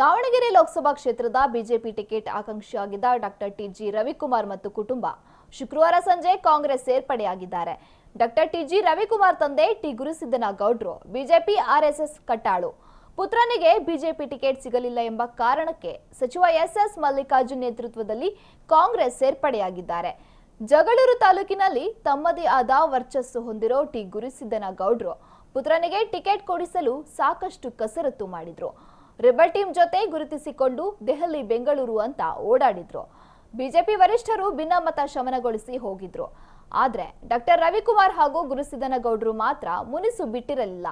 ದಾವಣಗೆರೆ ಲೋಕಸಭಾ ಕ್ಷೇತ್ರದ BJP ticket ಆಕಾಂಕ್ಷಿಯಾಗಿದ್ದ doctor TG Ravikumar ಮತ್ತು ಕುಟುಂಬ. ಶುಕ್ರವಾರ ಸಂಜೆ ಕಾಂಗ್ರೆಸ್ ಸೇರ್ಪಡೆಯಾಗಿದ್ದಾರೆ ಡಾಕ್ಟರ್ ಟಿಜಿ ರವಿಕುಮಾರ್ ತಂದೆ ಟಿ. ಗುರುಸಿದ್ದನ ಗೌಡ್ರು ಬಿಜೆಪಿ ಆರ್ಎಸ್ಎಸ್ ಕಟ್ಟಾಳು. ಪುತ್ರನಿಗೆ ಬಿಜೆಪಿ ಟಿಕೆಟ್ ಸಿಗಲಿಲ್ಲ ಎಂಬ ಕಾರಣಕ್ಕೆ ಸಚಿವ ಎಸ್ಎಸ್ ಮಲ್ಲಿಕಾರ್ಜುನ್ ನೇತೃತ್ವದಲ್ಲಿ ಕಾಂಗ್ರೆಸ್ ಸೇರ್ಪಡೆಯಾಗಿದ್ದಾರೆ ಜಗಳೂರು ತಾಲೂಕಿನಲ್ಲಿ ತಮ್ಮದೇ ಆದ ವರ್ಚಸ್ಸು ಹೊಂದಿರೋ ಟಿ. ಗುರುಸಿದ್ದನ ಗೌಡ್ರು ಪುತ್ರನಿಗೆ ಟಿಕೆಟ್ ಕೊಡಿಸಲು ಸಾಕಷ್ಟು ಕಸರತ್ತು ಮಾಡಿದ್ರು. ರೆಬಲ್ ಟೀಮ್ ಜೊತೆ ಗುರುತಿಸಿಕೊಂಡು ದೆಹಲಿ, ಬೆಂಗಳೂರು ಅಂತ ಓಡಾಡಿದ್ರು. ಬಿಜೆಪಿ ವರಿಷ್ಠರು ಭಿನ್ನಮತ ಶಮನಗೊಳಿಸಿ ಹೋಗಿದ್ರು. ಆದ್ರೆ ಡಾಕ್ಟರ್ ರವಿಕುಮಾರ್ ಹಾಗೂ ಗುರುಸಿದ್ದನಗೌಡರು ಮಾತ್ರ ಮುನಿಸು ಬಿಟ್ಟಿರಲಿಲ್ಲ.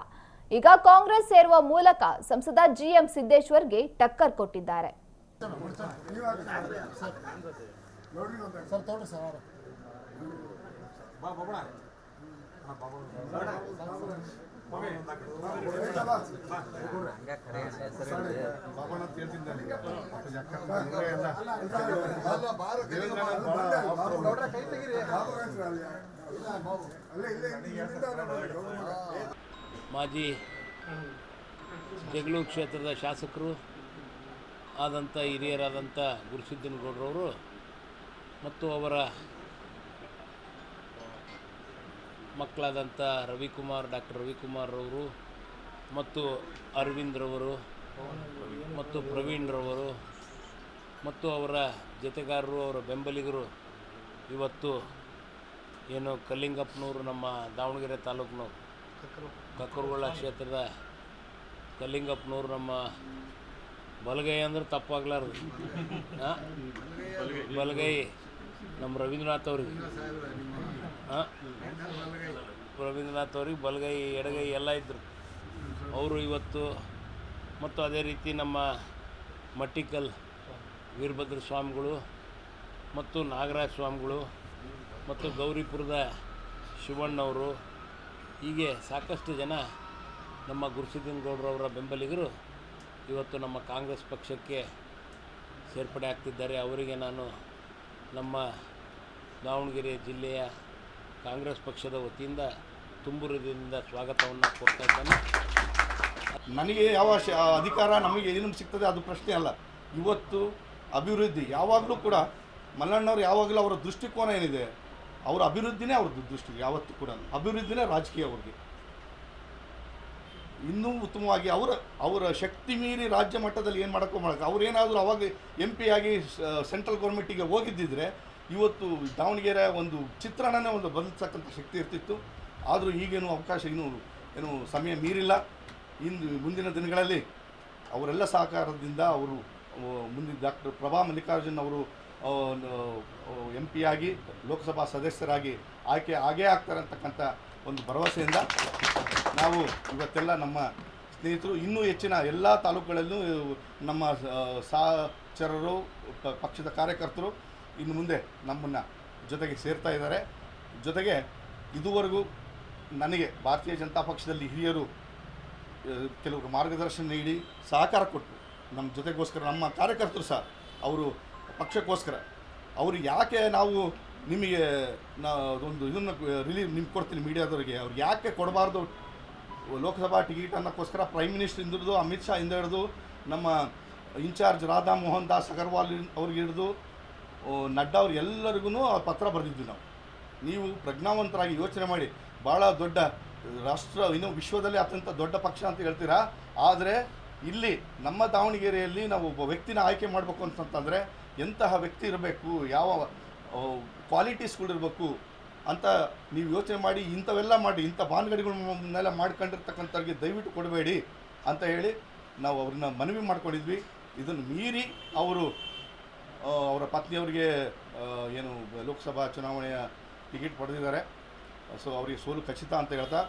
ಈಗ ಕಾಂಗ್ರೆಸ್ ಸೇರುವ ಮೂಲಕ ಸಂಸದ ಜಿಎಂ ಸಿದ್ದೇಶ್ವರ್ಗೆ ಟಕ್ಕರ್ ಕೊಟ್ಟಿದ್ದಾರೆ. ಮಾಜಿ ಜಗಳೂರು ಕ್ಷೇತ್ರದ ಶಾಸಕರು ಆದಂಥ ಹಿರಿಯರಾದಂಥ ಗುರುಸಿದ್ದನಗೌಡರವರು ಮತ್ತು ಅವರ ಮಕ್ಕಳಾದಂಥ ರವಿಕುಮಾರ್, ಡಾಕ್ಟರ್ ರವಿಕುಮಾರ್ ಅವರು ಮತ್ತು ಅರವಿಂದ್ರವರು ಮತ್ತು ಪ್ರವೀಣ್ರವರು ಮತ್ತು ಅವರ ಜೊತೆಗಾರರು, ಅವರ ಬೆಂಬಲಿಗರು ಇವತ್ತು ಏನು ಕಲ್ಲಿಂಗಪ್ಪನವರು ನಮ್ಮ ದಾವಣಗೆರೆ ತಾಲೂಕಿನ ಕಕ್ಕರಗೊಳ್ಳ ಕ್ಷೇತ್ರದ ಕಲ್ಲಿಂಗಪ್ಪನವರು ನಮ್ಮ ಬಲಗೈ ಅಂದ್ರೆ ತಪ್ಪಾಗ್ಲಾರ್ದು. ಬಲಗೈ ನಮ್ಮ ರವೀಂದ್ರನಾಥ್ ಅವ್ರಿಗೆ. ರವೀಂದ್ರನಾಥ್ ಅವ್ರಿಗೆ ಬಲಗೈ, ಎಡಗೈ ಎಲ್ಲ ಇದ್ದರು ಅವರು ಇವತ್ತು ಮತ್ತು ಅದೇ ರೀತಿ ನಮ್ಮ ಮಟ್ಟಿಕಲ್ ವೀರಭದ್ರ ಸ್ವಾಮಿಗಳು ಮತ್ತು ನಾಗರಾಜ ಸ್ವಾಮಿಗಳು ಮತ್ತು ಗೌರಿಪುರದ ಶಿವಣ್ಣವರು ಹೀಗೆ ಸಾಕಷ್ಟು ಜನ ನಮ್ಮ ಗುರುಸಿದ್ದನಗೌಡರವರ ಬೆಂಬಲಿಗರು ಇವತ್ತು ನಮ್ಮ ಕಾಂಗ್ರೆಸ್ ಪಕ್ಷಕ್ಕೆ ಸೇರ್ಪಡೆ ಆಗ್ತಿದ್ದಾರೆ. ಅವರಿಗೆ ನಾನು ನಮ್ಮ ದಾವಣಗೆರೆ ಜಿಲ್ಲೆಯ ಕಾಂಗ್ರೆಸ್ ಪಕ್ಷದ ವತಿಯಿಂದ ತುಂಬುರದಿಂದ ಸ್ವಾಗತವನ್ನು ಕೊಡ್ತಾ ಇದ್ದಾನೆ. ನನಗೆ ಯಾವ ಅಧಿಕಾರ ನಮಗೆ ಏನು ಸಿಗ್ತದೆ ಅದು ಪ್ರಶ್ನೆ ಅಲ್ಲ. ಇವತ್ತು ಅಭಿವೃದ್ಧಿ ಯಾವಾಗಲೂ ಕೂಡ ಮಲ್ಲಣ್ಣವ್ರು ಯಾವಾಗಲೂ ಅವರ ದೃಷ್ಟಿಕೋನ ಏನಿದೆ, ಅವರ ಅಭಿವೃದ್ಧಿನೇ ಅವ್ರ ದೃಷ್ಟಿ ಯಾವತ್ತು ಕೂಡ. ಅಭಿವೃದ್ಧಿನೇ ರಾಜಕೀಯ ಅವ್ರಿಗೆ ಇನ್ನೂ ಉತ್ತಮವಾಗಿ ಅವರ ಅವರ ಶಕ್ತಿ ಮೀರಿ ರಾಜ್ಯ ಮಟ್ಟದಲ್ಲಿ ಏನು ಮಾಡೋಕ್ಕೂ ಮಾಡೋಕ್ಕೆ ಅವ್ರೇನಾದರೂ ಅವಾಗ ಎಂ ಪಿ ಆಗಿ ಸೆಂಟ್ರಲ್ ಗೌರ್ಮೆಂಟಿಗೆ ಹೋಗಿದ್ದಿದ್ರೆ ಇವತ್ತು ದಾವಣಗೆರೆ ಒಂದು ಚಿತ್ರಣನೇ ಒಂದು ಬದಲಿಸ್ತಕ್ಕಂಥ ಶಕ್ತಿ ಇರ್ತಿತ್ತು. ಆದರೂ ಈಗೇನು ಅವಕಾಶ ಇನ್ನೂ ಏನು ಸಮಯ ಮೀರಿಲ್ಲ. ಇಂದು ಮುಂದಿನ ದಿನಗಳಲ್ಲಿ ಅವರೆಲ್ಲ ಸಹಕಾರದಿಂದ ಅವರು ಮುಂದಿನ ಡಾಕ್ಟರ್ ಪ್ರಭಾ ಮಲ್ಲಿಕಾರ್ಜುನ್ ಅವರು ಎಂ ಪಿ ಆಗಿ ಲೋಕಸಭಾ ಸದಸ್ಯರಾಗಿ ಆಯ್ಕೆ ಆಗೇ ಆಗ್ತಾರೆ ಅಂತಕ್ಕಂಥ ಒಂದು ಭರವಸೆಯಿಂದ ನಾವು ಇವತ್ತೆಲ್ಲ ನಮ್ಮ ಸ್ನೇಹಿತರು, ಇನ್ನೂ ಹೆಚ್ಚಿನ ಎಲ್ಲ ತಾಲೂಕುಗಳಲ್ಲೂ ನಮ್ಮ ಸಹಚರರು ಪಕ್ಷದ ಕಾರ್ಯಕರ್ತರು ಇನ್ನು ಮುಂದೆ ನಮ್ಮನ್ನು ಜೊತೆಗೆ ಸೇರ್ತಾ ಇದ್ದಾರೆ. ಜೊತೆಗೆ ಇದುವರೆಗೂ ನನಗೆ ಭಾರತೀಯ ಜನತಾ ಪಕ್ಷದಲ್ಲಿ ಹಿರಿಯರು ಕೆಲವರು ಮಾರ್ಗದರ್ಶನ ನೀಡಿ ಸಹಕಾರ ಕೊಟ್ಟರು ನಮ್ಮ ಜೊತೆಗೋಸ್ಕರ, ನಮ್ಮ ಕಾರ್ಯಕರ್ತರು ಸಹ ಅವರು ಪಕ್ಷಕ್ಕೋಸ್ಕರ, ಅವರು ಯಾಕೆ ನಾವು ನಿಮಗೆ ಒಂದು ಇದನ್ನು ರಿಲೀವ್ ನಿಮ್ಗೆ ಕೊಡ್ತೀನಿ ಮೀಡಿಯಾದವರಿಗೆ, ಅವ್ರು ಯಾಕೆ ಕೊಡಬಾರ್ದು? ಲೋಕಸಭಾ ಟಿಕೆಟ್ ಅನ್ನೋಕ್ಕೋಸ್ಕರ ಪ್ರೈಮ್ ಮಿನಿಸ್ಟರ್ ಹಿಡಿದು ಅಮಿತ್ ಶಾ ಇಂದ ಹಿಡಿದು ನಮ್ಮ ಇನ್ಚಾರ್ಜ್ ರಾಧಾ ಮೋಹನ್ ದಾಸ್ ಅಗರ್ವಾಲ್ ಅವ್ರಿಗೆ ಹಿಡಿದು ನಡ್ಡಾ ಅವ್ರು ಎಲ್ಲರಿಗೂ ಪತ್ರ ಬರೆದಿದ್ವಿ ನಾವು. ನೀವು ಪ್ರಜ್ಞಾವಂತರಾಗಿ ಯೋಚನೆ ಮಾಡಿ. ಭಾಳ ದೊಡ್ಡ ರಾಷ್ಟ್ರ ಇನ್ನು ವಿಶ್ವದಲ್ಲಿ ಅತ್ಯಂತ ದೊಡ್ಡ ಪಕ್ಷ ಅಂತ ಹೇಳ್ತೀರಾ? ಆದರೆ ಇಲ್ಲಿ ನಮ್ಮ ದಾವಣಗೆರೆಯಲ್ಲಿ ನಾವು ಒಬ್ಬ ವ್ಯಕ್ತಿನ ಆಯ್ಕೆ ಮಾಡಬೇಕು ಅಂತಂತಂದರೆ ಎಂತಹ ವ್ಯಕ್ತಿ ಇರಬೇಕು ಯಾವ ಕ್ವಾಲಿಟೀಸ್ಗಳಿರಬೇಕು ಅಂತ ನೀವು ಯೋಚನೆ ಮಾಡಿ ಇಂಥವೆಲ್ಲ ಮಾಡಿ ಇಂಥ ಬಾನ್ಗಡಿಗಳನ್ನೆಲ್ಲ ಮಾಡ್ಕೊಂಡಿರ್ತಕ್ಕಂಥವ್ರಿಗೆ ದಯವಿಟ್ಟು ಕೊಡಬೇಡಿ ಅಂತ ಹೇಳಿ ನಾವು ಅವ್ರನ್ನ ಮನವಿ ಮಾಡ್ಕೊಂಡಿದ್ವಿ. ಇದನ್ನು ಮೀರಿ ಅವರು ಆ, ಅವರ ಪತ್ನಿಯವರಿಗೆ ಏನು ಲೋಕಸಭಾ ಚುನಾವಣೆಯ ಟಿಕೆಟ್ ಪಡೆದಿದ್ದಾರೆ. ಸೊ ಅವರಿಗೆ ಸೋಲು ಖಚಿತ ಅಂತ ಹೇಳ್ತಾ